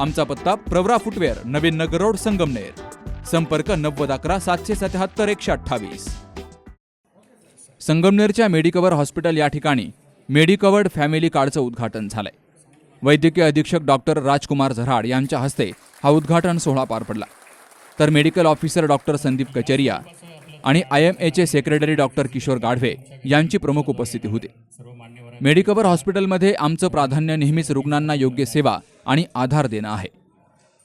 आमचा पत्ता Pravara footwear Navin Nagar road Sangamner. संपर्क नव्वद अकरा सातशे सत्याहत्तर एकशे अठ्ठावीस. संगमनेरच्या मेडिकवर हॉस्पिटल या ठिकाणी मेडिकवर्ड फॅमिली कार्डचं उद्घाटन झालंय. वैद्यकीय अधीक्षक डॉक्टर राजकुमार झराड यांच्या हस्ते हा उद्घाटन सोहळा पार पडला. तर medical officer doctor Sandeep Kacheria आणि आय एम एचे सेक्रेटरी डॉक्टर किशोर गाढवे यांची प्रमुख उपस्थिती होती. मेडिकवर हॉस्पिटलमध्ये आमचं प्राधान्य नेहमीच रुग्णांना योग्य सेवा आणि आधार देणं आहे.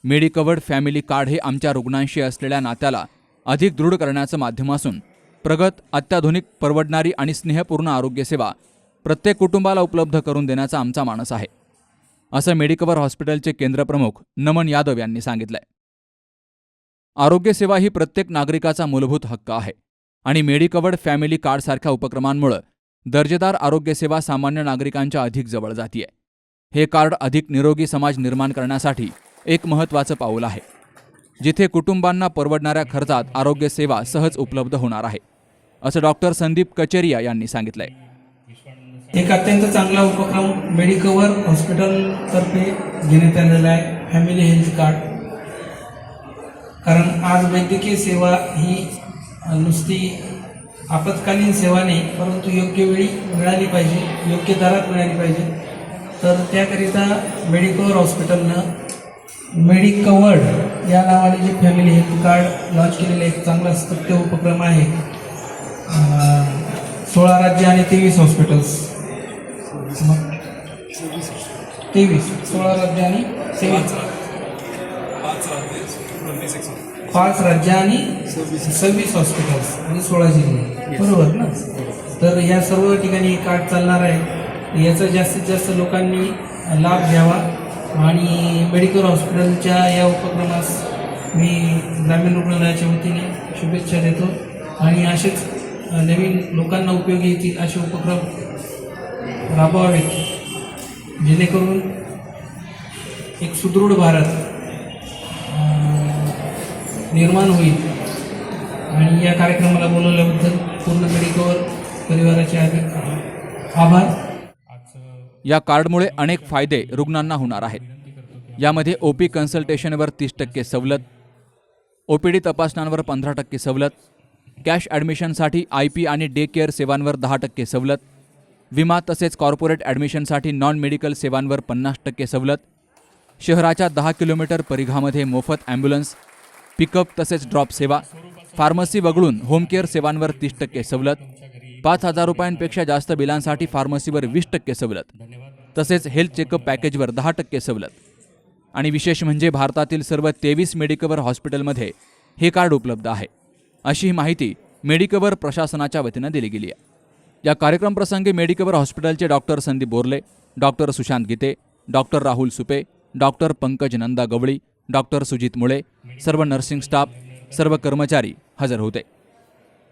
मेडिकवर्ड फॅमिली कार्ड हे आमच्या रुग्णांशी असलेल्या नात्याला अधिक दृढ करण्याचं माध्यम असून प्रगत अत्याधुनिक परवडणारी आणि स्नेहपूर्ण आरोग्यसेवा प्रत्येक कुटुंबाला उपलब्ध करून देण्याचा आमचा मानस आहे. असं मेडिकवर हॉस्पिटलचे केंद्रप्रमुख नमन यादव यांनी सांगितलंय. आरोग्यसेवा ही प्रत्येक नागरिकाचा मूलभूत हक्क आहे आणि मेडिकवर्ड फॅमिली कार्डसारख्या उपक्रमांमुळे दर्जेदार आरोग्यसेवा सामान्य नागरिकांच्या अधिक जवळ जातीय. हे कार्ड अधिक निरोगी समाज निर्माण करण्यासाठी एक महत्त्वाचं पाऊल आहे जिथे कुटुंबांना परवडणाऱ्या खर्चात आरोग्यसेवा सहज उपलब्ध होणार आहे असं डॉक्टर संदीप कचेरिया यांनी सांगितलंय. एक अत्यंत चांगला उपक्रम मेडिकवर हॉस्पिटलतर्फे घेण्यात आलेला आहे फॅमिली हेल्थ कार्ड. कारण आज वैद्यकीय सेवा ही नुसती आपत्कालीन सेवा नाही परंतु योग्य वेळी मिळाली पाहिजे योग्य दरात मिळाली पाहिजे. तर त्याकरिता मेडिकवर हॉस्पिटलनं मेडिकवर्ड या नावाने जे फॅमिली हेल्थ कार्ड लॉन्च केलेलं एक चांगला स्तुत्य उपक्रम आहे. सोळा राज्य आणि तेवीस हॉस्पिटल्स मग तेवीस सोळा राज्य आणि तेवीस. पाच राज्य आणि सव्वीस हॉस्पिटल्स आणि सोळा जिल्हे. बरोबर ना? तर या सर्व ठिकाणी कार्ड चालणार आहे. याचा जास्तीत जास्त लोकांनी लाभ घ्यावा. आणि मेडिकल हॉस्पिटलच्या या उपक्रमास मी ग्रामीण रुग्णालयाच्या वतीने शुभेच्छा देतो. आणि असेच नवीन लोकांना उपयोगी येतील असे उपक्रम राबवावेत. जेणेकरून एक सुदृढ भारत निर्माण होईल. आणि या कार्यक्रमाला बोलवल्याबद्दल पूर्ण मेडिकल परिवाराचे अधिक आभार. या कार्डमुळे अनेक फायदे रुग्णांना होणार आहेत. यामध्ये ओपी कन्सल्टेशनवर तीस टक्के सवलत ओपीडी तपासण्यांवर पंधरा टक्के सवलत कॅश ॲडमिशनसाठी आय पी आणि डे केअर सेवांवर दहा टक्के सवलत विमा तसेच कॉर्पोरेट ॲडमिशनसाठी नॉन मेडिकल सेवांवर पन्नास टक्के सवलत शहराच्या दहा किलोमीटर परिघामध्ये मोफत ॲम्ब्युलन्स पिकअप तसेच ड्रॉप सेवा फार्मसी वगळून होम केअर सेवांवर तीस टक्के सवलत पाच हजार रुपयांपेक्षा जास्त बिलांसाठी फार्मसीवर वीस टक्के सवलत. तसेच हेल्थ चेकअप पॅकेजवर दहा टक्के सवलत. आणि विशेष म्हणजे भारतातील सर्व तेवीस मेडिकवर हॉस्पिटलमध्ये हे कार्ड उपलब्ध आहे. अशी ही माहिती मेडिकवर प्रशासनाच्या वतीनं दिली गेली आहे. या कार्यक्रम प्रसंगी मेडिकवर हॉस्पिटलचे doctor Sandeep Borle doctor Sushant Gite doctor Rahul Supe doctor Pankaj Nanda Gawali doctor Sujit Mule सर्व नर्सिंग स्टाफ सर्व कर्मचारी हजर होते.